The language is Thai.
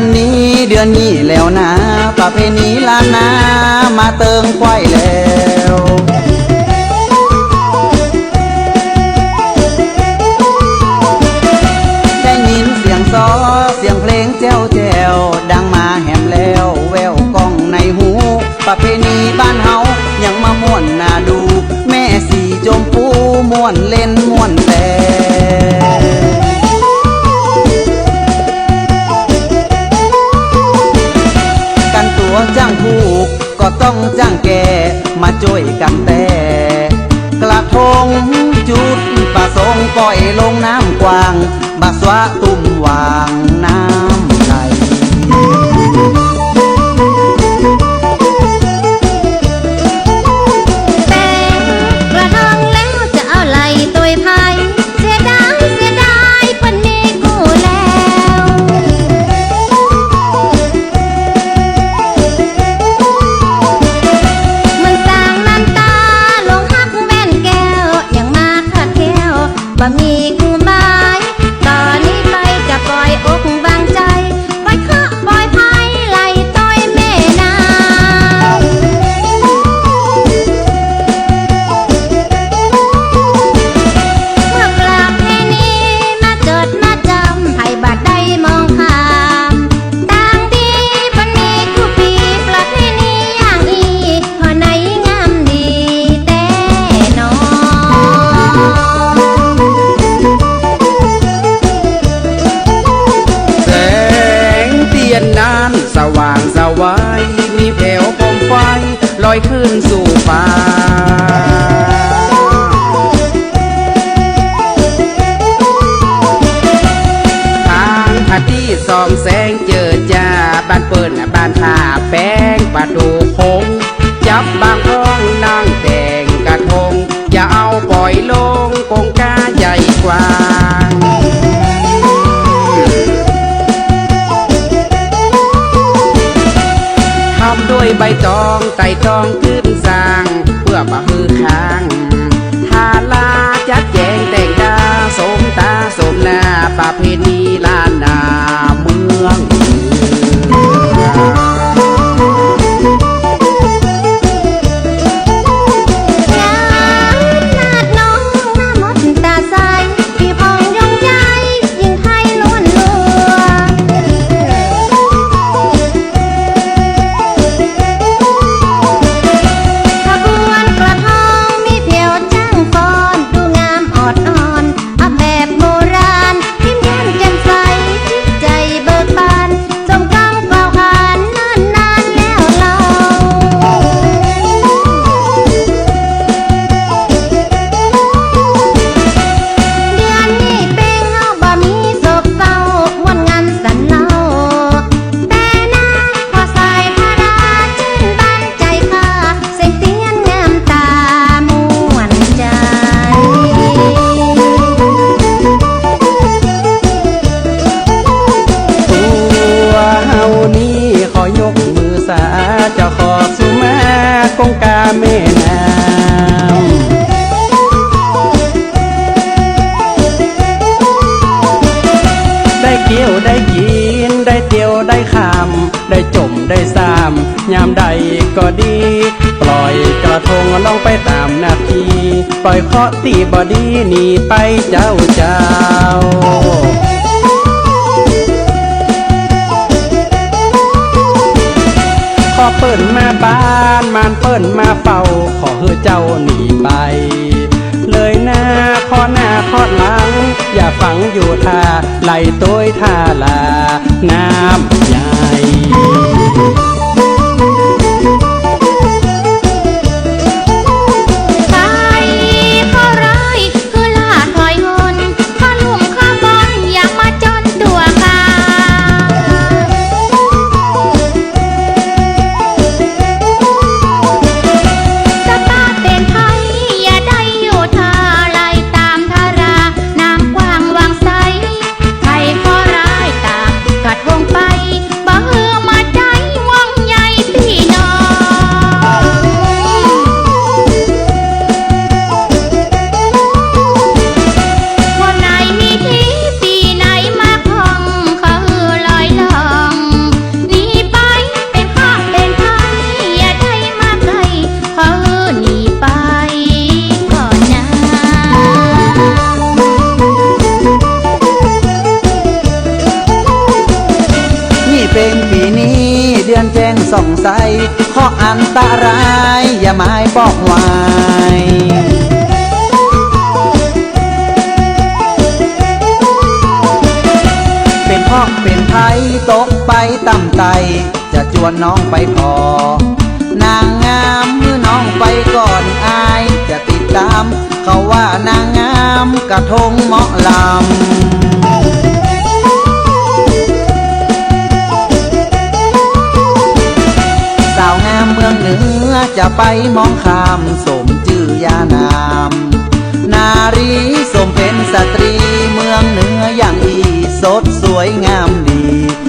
อนนี้เดือนนี้แล้วนะ ประเพณีล้านนามาเติมควายแล้ว ยกันแต่ กระทงจุดประสงค์ปล่อยลงน้ำกว้างบาสวะตุ้มวางน้ำ Mami ยขึ้นสู่ฟ้าทางพัดที่ซอมแสงเจอจ้าบ้านเปิดบ้านท่าแป้งประดูโคง ด้วยใบตองไต่ตองขึ้นสร้าง เพื่อบ่ฮือค้างทาลาจัดแจงแต่งตาสมตาสมหน้าประเพณีล้านนาเมือง ยวได้ยินได้เตียวได้คำได้จมได้สามยามใดก็ดี ปล่อยกระทงลองไปตามนาทีปล่อยเคาะตีบอดีหนีไปเจ้าเจ้าขอเปิดมาบ้านมานเปิดมาเฝ้า ขอเฮือเจ้าหนีไป เลยหน้าขอหน้าขอหลัง อย่าฝังอยู่ท่าไหลตัวท่าลา น้ำใหญ่ ส่องใสข้ออันตราย อย่าหมายบอกไว้เป็นพ่อเป็นไทยตกไปต่ำไต จะจวนน้องไปพอ นางงามเมื่อน้องไปก่อนอาย จะติดตาม เขาว่านางงามกระทงเหมาะลำ เมืองเหนือจะไปมองคามสมจื่อยานาม นารีสมเป็นสตรีเมืองเหนืออย่างอีสดสวยงามดี